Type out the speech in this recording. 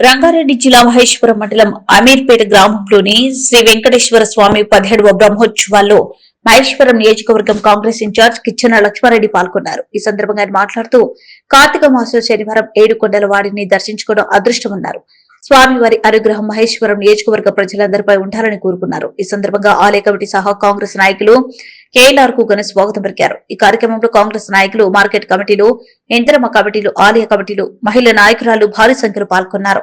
రంగారెడ్డి జిల్లా మహేశ్వరం మండలం అమీర్పేట గ్రామంలోని శ్రీ వెంకటేశ్వర స్వామి పదిహేడవ బ్రహ్మోత్సవాల్లో మహేశ్వరం నియోజకవర్గం కాంగ్రెస్ ఇన్ఛార్జ్ కిచ్చన లక్ష్మారెడ్డి పాల్గొన్నారు. ఈ సందర్భంగా ఆయన మాట్లాడుతూ కార్తీక మాసం శనివారం ఏడు కొండల వాడిని దర్శించుకోవడం అదృష్టమన్నారు. స్వామివారి అనుగ్రహం మహేశ్వరం నియోజకవర్గ ప్రజలందరిపై ఉండాలని కోరుకున్నారు. ఈ సందర్భంగా ఆలయ కమిటీ సహా కాంగ్రెస్ నాయకులు కేఎల్ఆర్కు ఘన స్వాగతం పలికారు. ఈ కార్యక్రమంలో కాంగ్రెస్ నాయకులు మార్కెట్ కమిటీలు ఇంద్రమ కమిటీలు ఆలయ కమిటీలు మహిళా నాయకురాలు భారీ సంఖ్యలో పాల్గొన్నారు.